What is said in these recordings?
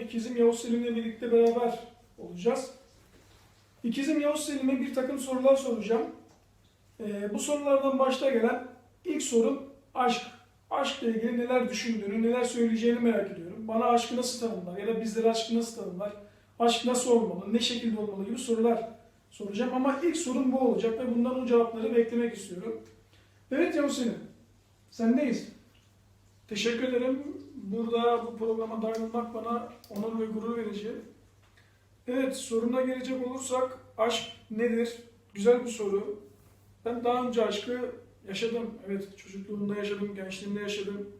ikizim Yavuz Selim'le birlikte beraber olacağız. İkizim Yavuz Selim'e bir takım sorular soracağım. Ee, bu sorulardan başta gelen ilk sorum aşk. Aşkla ilgili neler düşündüğünü, neler söyleyeceğini merak ediyorum. Bana aşkı nasıl tanımlar ya da bizlere aşkı nasıl tanımlar? Aşk nasıl olmalı, ne şekilde olmalı gibi sorular soracağım. Ama ilk sorum bu olacak ve bundan o cevapları beklemek istiyorum. Evet Yavuz Selim, sendeyiz. Teşekkür ederim. Burada bu programa dahil olmak bana onur ve gurur verici. Evet, soruna gelecek olursak aşk nedir? Güzel bir soru. Ben daha önce aşkı yaşadım. Evet, çocukluğumda yaşadım, gençliğimde yaşadım.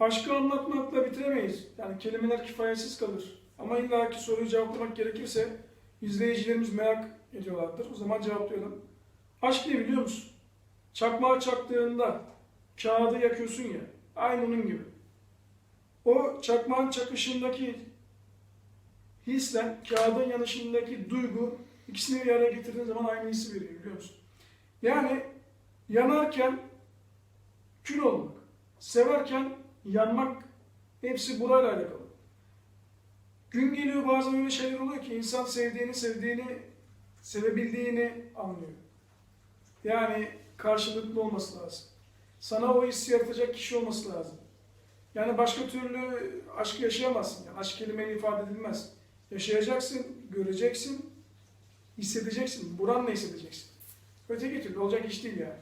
Aşkı anlatmakla bitiremeyiz. Yani kelimeler kifayetsiz kalır. Ama illa ki soruyu cevaplamak gerekirse izleyicilerimiz merak ediyorlardır. O zaman cevaplayalım. Aşk ne biliyor musun? Çakmağı çaktığında kağıdı yakıyorsun ya. Aynı onun gibi. O çakmağın çakışındaki hisle kağıdın yanışındaki duygu ikisini bir araya getirdiğin zaman aynı hissi veriyor biliyor musun? Yani yanarken kül olmak, severken yanmak hepsi burayla alakalı. Gün geliyor bazen öyle şeyler oluyor ki insan sevdiğini sevdiğini sevebildiğini anlıyor. Yani karşılıklı olması lazım. Sana o hissi yaratacak kişi olması lazım. Yani başka türlü aşkı yaşayamazsın. Yani aşk kelimeyle ifade edilmez. Yaşayacaksın, göreceksin, hissedeceksin. Buranla hissedeceksin. Öteki türlü olacak iş değil yani.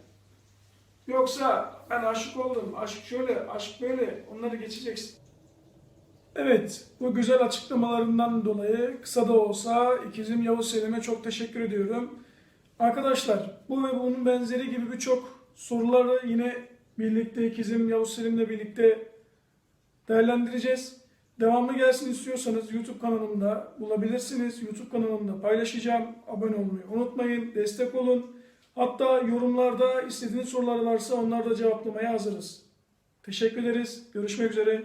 Yoksa ben aşık oldum, aşk şöyle, aşk böyle, onları geçeceksin. Evet, bu güzel açıklamalarından dolayı kısa da olsa ikizim Yavuz Selim'e çok teşekkür ediyorum. Arkadaşlar bu ve bunun benzeri gibi birçok soruları yine birlikte ikizim Yavuz Selim'le birlikte değerlendireceğiz. Devamlı gelsin istiyorsanız YouTube kanalımda bulabilirsiniz. YouTube kanalımda paylaşacağım. Abone olmayı unutmayın. Destek olun. Hatta yorumlarda istediğiniz sorular varsa onları da cevaplamaya hazırız. Teşekkür ederiz. Görüşmek üzere.